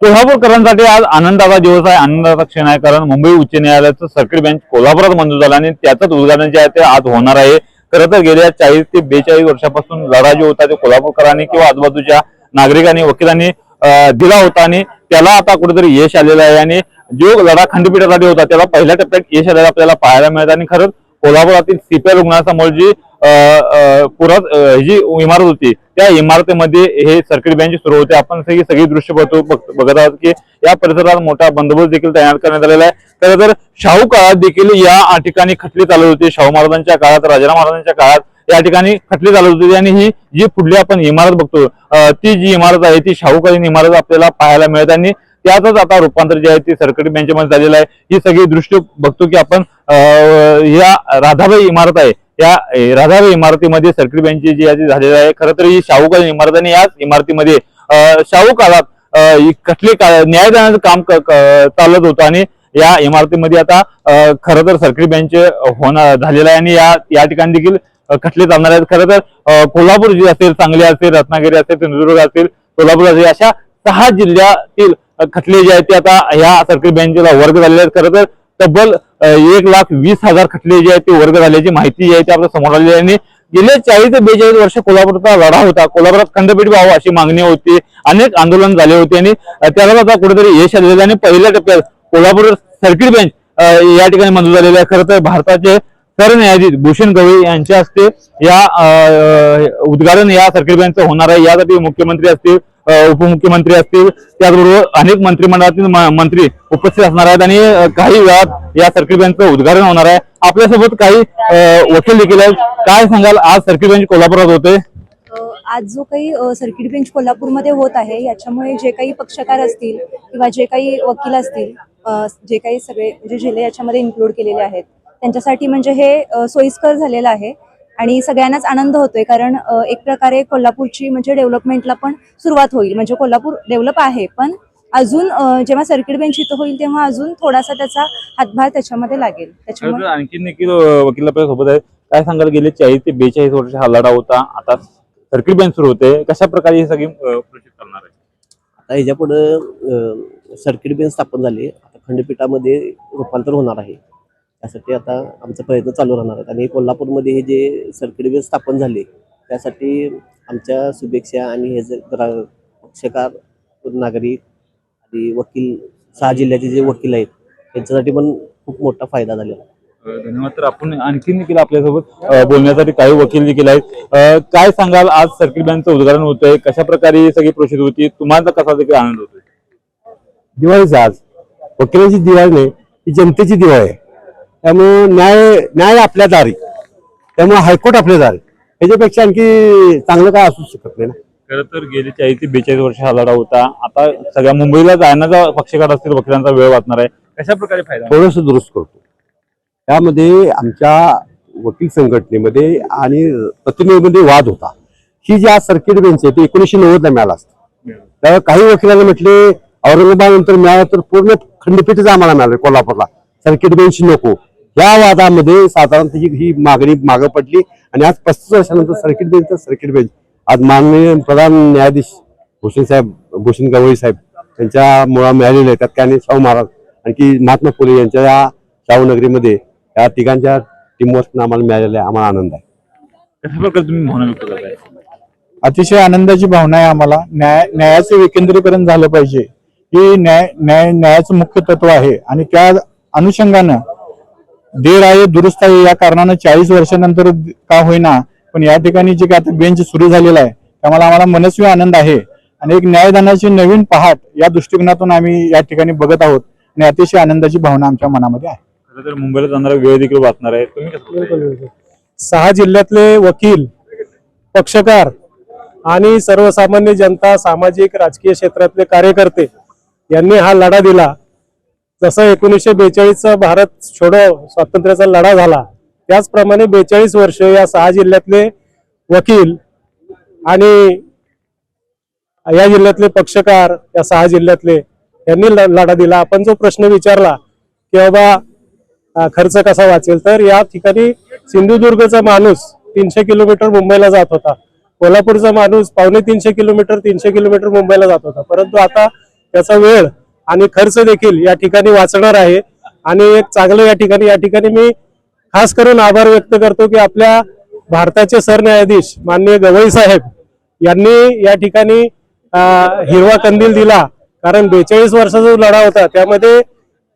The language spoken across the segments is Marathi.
कोल्हापूरकरांसाठी आज आनंदाचा दिवस आहे. आनंदाचा क्षण आहे कारण मुंबई उच्च न्यायालयाचं सर्किट बेंच कोल्हापुरात मंजूर झालं आणि त्याचंच उद्घाटन जे आहे ते आज होणार आहे. खरं तर गेल्या चाळीस ते बेचाळीस वर्षापासून लढा जो होता तो कोल्हापूरकरांनी किंवा आजूबाजूच्या नागरिकांनी वकिलांनी दिला होता आणि त्याला आता कुठेतरी यश आलेलं आहे. आणि जो लढा खंडपीठासाठी होता त्याला पहिल्या टप्प्यात यश आलेला आपल्याला पाहायला मिळत. आणि खरंच कोल्हापुरातील सीपीआय रुग्णासमोर जी पुरात जी इमारत होती त्या इमारतीमध्ये हे सर्किट बेंच सुरू होते. आपण सगळी सगळी दृश्य बघतो बघ- बघत आहोत की या परिसरात मोठा बंदोबस्त देखील तयार करण्यात आलेला आहे. खरं तर शाहू काळात देखील या ठिकाणी खटली चालत होती. शाहू महाराजांच्या काळात राजाराम महाराजांच्या काळात या ठिकाणी खटली चालत होती. आणि ही जी पुढली आपण इमारत बघतो ती जी इमारत आहे ती शाहूकालीन इमारत आपल्याला पाहायला मिळत आणि त्यातच आता रूपांतर जे आहे ते सरकारी बेंचमध्ये झालेलं आहे. ही सगळी दृष्टी बघतो की आपण या राधाबाई इमारत आहे. या राधाबाई इमारतीमध्ये सरकारी बँच जी आहे झालेलं झालेली आहे. खरं तर ही शाहूकालीन इमारत आणि याच इमारतीमध्ये शाहू काळात कसले का न्यायदानाचं काम चालत होतं आणि या इमारतीमध्ये आता खरं तर सरकारी बेंच होणार झालेला आहे आणि या या ठिकाणी देखील खटले चालणार आहेत. खरं तर कोल्हापूर जे असेल सांगली असेल रत्नागिरी असेल सिंधुदुर्ग असेल सोलापूर असेल अशा सहा जिल्ह्यातील खटले जे आहेत ते आता ह्या सर्किट बेंचला वर्ग झालेले आहेत. खरं तर तब्बल एक लाख वीस हजार खटले जे आहेत ते वर्ग झाल्याची माहिती जी आहे ती आपल्यासमोर आलेली आहे. आणि गेले चाळीस ते बेचाळीस वर्ष कोल्हापूरचा लढा होता. कोल्हापुरात खंडपीठ व्हावं अशी मागणी होती. अनेक आंदोलन झाले होते. आणि त्याला आता कुठेतरी यश आलेलं आणि पहिल्या टप्प्यात कोल्हापूर सर्किट बेंच या ठिकाणी मंजूर झालेलं आहे. खरं तर भारताचे सरन्यायाधीश भूषण गवई यांच्या हस्ते या उद्घाटन या सर्किट बेंचचं होणार आहे. यासाठी मुख्यमंत्री असतील उपमुख्यमंत्री असतील त्याचबरोबर अनेक मंत्रिमंडळातील मंत्री उपस्थित असणार आहेत आणि काही वेळात या सर्किट बेंचचं उद्घाटन होणार आहे. आपल्यासोबत काही वकील देखील आहेत. काय सांगाल? आज सर्किट बेंच कोल्हापुरात होते. आज जो काही सर्किट बेंच कोल्हापूरमध्ये होत आहे याच्यामुळे जे काही पक्षकार असतील किंवा जे काही वकील असतील जे काही सगळे म्हणजे जिल्हे याच्यामध्ये इन्क्लूड केलेले आहेत त्यांच्यासाठी म्हणजे हे सोयीस्कर झालेलं आहे. आणि सगळ्यांनाच आनंद होतोय कारण एक प्रकारे कोल्हापूरची म्हणजे डेव्हलपमेंटला पण सुरुवात होईल. म्हणजे कोल्हापूर डेव्हलप आहे पण अजून जेव्हा सर्किट बेंच इथं होईल तेव्हा अजून थोडासा त्याचा हातभार त्याच्यामध्ये लागेल. त्याच्यामुळे देखील अं, वकील आपल्यासोबत आहेत काय सांगाल गेले चाळीस ते बेचाळीस वर्ष हा लढा होता आता सर्किट बेंच सुरू होते. कशा प्रकारे ही सगळी करणार आहे? आता ह्याच्या पुढं सर्किट बेंच स्थापन झाली. आता खंडपीठामध्ये रूपांतर होणार आहे. त्यासाठी आता आमचा प्रयत्न चालू राहणार आहेत. आणि कोल्हापूरमध्ये हे जे सर्किट बेंच स्थापन झाले त्यासाठी आमच्या शुभेच्छा आणि हे जे ग्रा पक्षकार नागरिक आणि वकील सहा जिल्ह्याचे जे वकील आहेत त्यांच्यासाठी पण खूप मोठा फायदा झालेला आहे. धन्यवाद. तर आपण आणखीन देखील आपल्यासोबत बोलण्यासाठी काही वकील देखील आहेत. काय सांगाल? आज सर्किट बेंचचं उद्घाटन होतंय. कशा प्रकारे ही सगळी प्रोसेस होती? तुम्हाला कसा देखील आनंद होतोय? दिवाळीच आज. वकिलांची दिवाळी नाही ही जनतेची दिवाळी आहे. त्यामुळे न्याय न्याय आपल्या दारी. त्यामुळे हायकोर्ट आपल्या दारी. ह्याच्यापेक्षा आणखी चांगलं काय असू शकत नाही ना. खरं तर गेली चाळीस ते बेचाळीस वर्ष हा लढा होता. आता सगळ्या मुंबईला जाण्याचा पक्षकार असतील वकिलांचा वेळ वाचणार आहे. कशा प्रकारे फायदा थोडंसं दुरुस्त करतो. त्यामध्ये आमच्या वकील संघटनेमध्ये आणि प्रतिनिधीमध्ये वाद होता. ही जी आज सर्किट बेंच आहे ती एकोणीसशे नव्वदला मिळाला असतं. त्यावेळी काही वकिलांना म्हटले औरंगाबाद नंतर मिळालं तर पूर्ण खंडपीठच आम्हाला मिळालं कोल्हापूरला. सर्किट बेंच नको. या वादामध्ये साधारणतः ही ही मागणी मागं पडली आणि आज पस्तीस वर्षानंतर सर्किट बेंच तर सर्किट बेंच. आज माननीय प्रधान न्यायाधीश भूषण साहेब भूषण गवळी साहेब त्यांच्या मुळा मिळालेले आहेत. त्यात काही शाहू महाराज आणखी महात्मा फुले यांच्या या शाहू नगरीमध्ये या तिघांच्या टीमवर्क आम्हाला मिळालेला आहे. आम्हाला आनंद आहे. अतिशय आनंदाची भावना आहे आम्हाला. न्याय न्यायाचे विकेंद्रीकरण झालं पाहिजे. ही न्याय न्याय न्यायाचं मुख्य तत्व आहे. आणि त्या अनुषंगानं देर आहे दुरुस्त आहे या कारणानं चाळीस वर्षानंतर का होईना पण या ठिकाणी जे काय आता बेंच सुरू झालेला आहे त्यामुळे आम्हाला मनस्वी आनंद आहे. आणि एक न्यायदानाची नवीन पहाट या दृष्टिकोनातून आम्ही या ठिकाणी बघत आहोत आणि अतिशय आनंदाची भावना आमच्या मनामध्ये आहे. खरं तर मुंबईला जाणारा वेळ देखील वाचणार आहे. तुम्ही कसं बघताय? सहा जिल्ह्यातले वकील पक्षकार आणि सर्वसामान्य जनता सामाजिक राजकीय क्षेत्रातले कार्यकर्ते यांनी हा लढा दिला. जसं एकोणीसशे बेचाळीसचा भारत छोडो स्वातंत्र्याचा लढा झाला त्याचप्रमाणे बेचाळीस वर्ष या सहा जिल्ह्यातले वकील आणि या जिल्ह्यातले पक्षकार या सहा जिल्ह्यातले यांनी ल- लढा दिला. आपण जो प्रश्न विचारला की बाबा खर्च कसा वाचेल तर या ठिकाणी सिंधुदुर्गचा माणूस तीनशे किलोमीटर मुंबईला जात होता. कोल्हापूरचा माणूस पावणे तीनशे किलोमीटर तीनशे किलोमीटर मुंबईला जात होता. परंतु आता त्याचा वेळ आणि खर्च देखील या ठिकाणी वाचणार आहे. आणि एक चांगलं या ठिकाणी या ठिकाणी मी खास करून आभार व्यक्त करतो की आपल्या भारताचे सरन्यायाधीश माननीय गवई साहेब यांनी या ठिकाणी हिरवा कंदील दिला. कारण बेचाळीस वर्षाचा जो लढा होता त्यामध्ये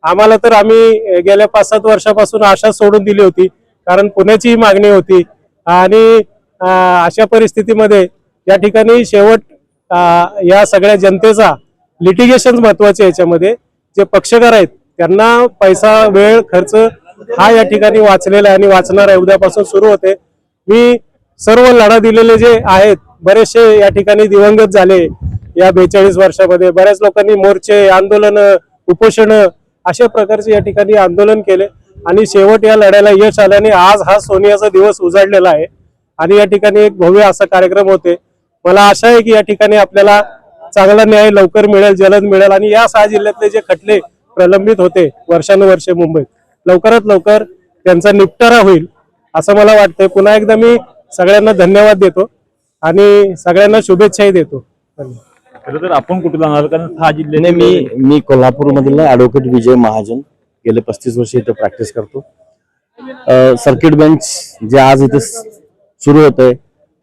आम्हाला तर आम्ही गेल्या पाच सात वर्षापासून आशा सोडून दिली होती. कारण पुण्याची मागणी होती. आणि अशा परिस्थितीमध्ये या ठिकाणी शेवट या सगळ्या जनतेचा लिटिगेशन महत्त्वाचे याच्यामध्ये. जे पक्षकार आहेत त्यांना पैसा वेळ खर्च हा या ठिकाणी वाचलेला आहे आणि वाचणार आहे. उद्यापासून सुरू होते. मी सर्व लढा दिलेले जे आहेत बरेचसे या ठिकाणी दिवंगत झाले या बेचाळीस वर्षामध्ये. बऱ्याच लोकांनी मोर्चे आंदोलन उपोषण अशा प्रकारचे या ठिकाणी आंदोलन केले. आणि शेवट या लढ्याला यश आल्याने आज हा सोनियाचा दिवस उजाडलेला आहे. आणि या ठिकाणी एक भव्य असा कार्यक्रम होते. मला आशा आहे की या ठिकाणी आपल्याला चांगला न्याय लवकर मिळेल जलद मिळेल आणि या सहा जिल्ह्यातले जे खटले प्रलंबित होते वर्षानुवर्षे मुंबईत लवकरात लवकर त्यांचा निपटारा होईल असं मला वाटतंय. पुन्हा एकदा मी सगळ्यांना धन्यवाद देतो आणि सगळ्यांना शुभेच्छाही देतो. खरं तर आपण कुठे जाणार? कारण सहा जिल्हे नाही मी मी कोल्हापूरमधील ऍडव्होकेट विजय महाजन गेले पस्तीस वर्ष इथे प्रॅक्टिस करतो. सर्किट बेंच जे आज इथे सुरू होत आहे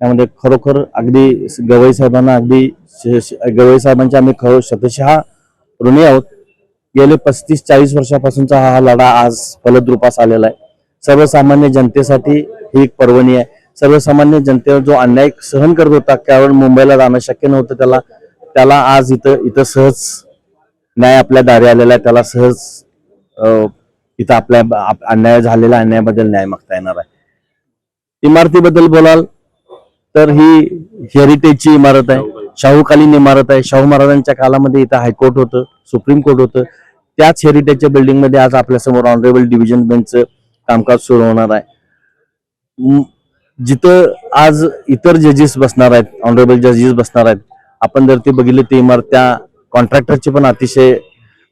त्यामध्ये खरोखर अगदी गवई साहेबांना अगदी श- गवई साहेबांचे आम्ही खरो शतशः ऋणी आहोत. गेले पस्तीस चाळीस वर्षापासूनचा हा लढा आज फलद्रुपास आलेला आहे. सर्वसामान्य जनतेसाठी ही एक पर्वणी आहे. सर्वसामान्य जनतेवर जो अन्याय सहन करत होता त्यावर मुंबईला जाणं शक्य नव्हतं. त्याला त्याला आज इथं इथं सहज न्याय आपल्या दारी आलेला आहे. त्याला सहज इथं आपल्या आप- अन्याय झालेला अन्यायाबद्दल न्याय मागता येणार आहे. इमारतीबद्दल बोलाल. तर ही हेरिटेजची इमारत आहे. शाहूकालीन इमारत आहे. शाहू महाराजांच्या काळामध्ये इथं हायकोर्ट होतं सुप्रीम कोर्ट होतं. त्याच हेरिटेजच्या बिल्डिंगमध्ये आज आपल्यासमोर ऑनरेबल डिव्हिजन बेंचचं कामकाज सुरू होणार आहे. जिथं आज इतर जजेस बसणार आहेत ऑनरेबल जजेस बसणार आहेत आपण जर ते बघितले ते इमारत त्या कॉन्ट्रॅक्टरचे पण अतिशय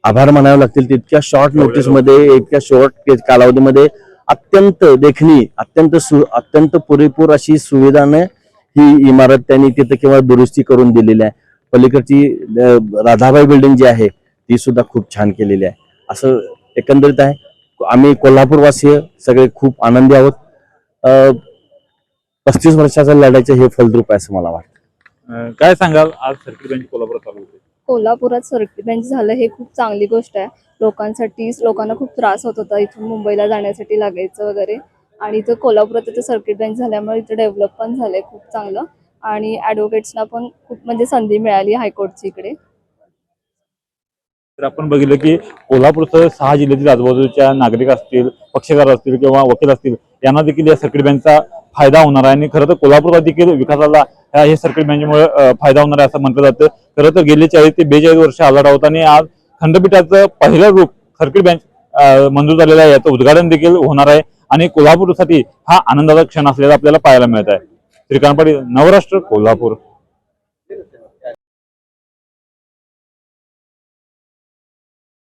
आभार मानावे लागतील. तितक्या शॉर्ट नोटीसमध्ये इतक्या शॉर्ट कालावधीमध्ये अत्यंत देखणी अत्यंत सु अत्यंत पुरेपूर अशी सुविधाने ही इमारत त्यांनी तिथे किंवा दुरुस्ती करून दिलेली आहे. पलीकडची राधाबाई बिल्डिंग जी आहे ती सुद्धा खूप छान केलेली आहे. असं एकंदरीत आहे. आम्ही कोल्हापूरवासीय सगळे खूप आनंदी आहोत. पस्तीस वर्षाच्या लढाईचे हे फलद्रूप आहे असं मला वाटतं. काय सांगाल? आज सर्किट बेंच कोल्हापुरात चालू होते. कोल्हापुरात सर्किट बेंच झालं हे खूप चांगली गोष्ट आहे. लोकांसाठी लोकांना खूप त्रास होत होता इथून मुंबईला जाण्यासाठी लागायचं वगैरे. आणि इथं कोल्हापुरात इथं सर्किट बँक झाल्यामुळे इथं डेव्हलप पण झालंय खूप चांगलं. आणि ॲडव्होकेट्सना पण खूप म्हणजे संधी मिळाली हायकोर्टची इकडे. तर आपण बघितलं की कोल्हापूरसह सहा जिल्ह्यातील आजूबाजूच्या नागरिक असतील पक्षकार असतील किंवा वकील असतील यांना देखील या सर्किट बँकचा फायदा होणार आहे. आणि खरं तर कोल्हापुरात देखील विकासाला हे सर्किट बँकेमुळे फायदा होणार आहे असं म्हटलं जातं. खरं तर गेले चाळीस ते बेचाळीस वर्ष आला होता आणि आज खंडपीठाचं पहिलं रूप सर्किट बँक मंजूर झालेलं आहे. याचं उद्घाटन देखील होणार आहे. आणि कोल्हापूरसाठी हा आनंदाचा क्षण असलेला आपल्याला पाहायला मिळत आहे. श्रीकांत पाटील नवराष्ट्र कोल्हापूर.